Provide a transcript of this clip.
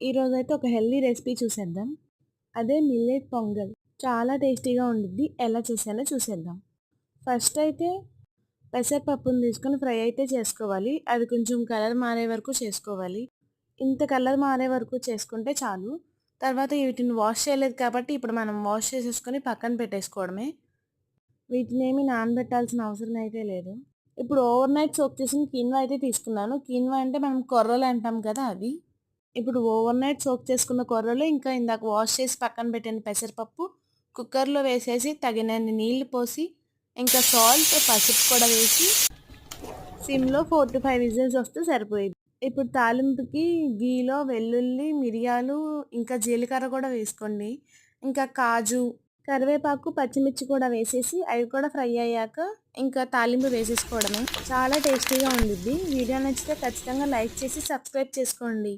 ఈరోజు అయితే ఒక హెల్దీ రెసిపీ చూసేద్దాం. అదే మిల్లెట్ పొంగల్. చాలా టేస్టీగా ఉండిద్ది. ఎలా చేసేలా చూసేద్దాం. ఫస్ట్ అయితే పెసరపప్పును తీసుకొని ఫ్రై అయితే చేసుకోవాలి. అది కొంచెం కలర్ మారే వరకు చేసుకోవాలి. ఇంత కలర్ మారే వరకు చేసుకుంటే చాలు. తర్వాత వీటిని వాష్ చేయలేదు కాబట్టి ఇప్పుడు మనం వాష్ చేసేసుకొని పక్కన పెట్టేసుకోవడమే. వీటిని ఏమి నానబెట్టాల్సిన అవసరం అయితే లేదు. ఇప్పుడు ఓవర్ నైట్ సోక్ చేసిన కీన్వా అయితే తీసుకున్నాను. కీన్వా అంటే మనం కొర్రలు అంటాం కదా అవి. ఇప్పుడు ఓవర్ నైట్ సోక్ చేసుకున్న కూరలు ఇంకా ఇందాక వాష్ చేసి పక్కన పెట్టిన పెసరపప్పు కుక్కర్లో వేసేసి తగినన్ని నీళ్ళు పోసి ఇంకా సాల్ట్ పసుపు కూడా వేసి సిమ్లో ఫోర్ టు ఫైవ్ విజిల్స్ వస్తే సరిపోయింది. ఇప్పుడు తాలింపుకి గీలో వెల్లుల్లి మిరియాలు ఇంకా జీలకర్ర కూడా వేసుకోండి. ఇంకా కాజు కరివేపాకు పచ్చిమిర్చి కూడా వేసేసి అవి కూడా ఫ్రై అయ్యాక ఇంకా తాలింపు వేసేసుకోవడమే. చాలా టేస్టీగా ఉండిద్ది. వీడియో నచ్చితే ఖచ్చితంగా లైక్ చేసి సబ్స్క్రైబ్ చేసుకోండి.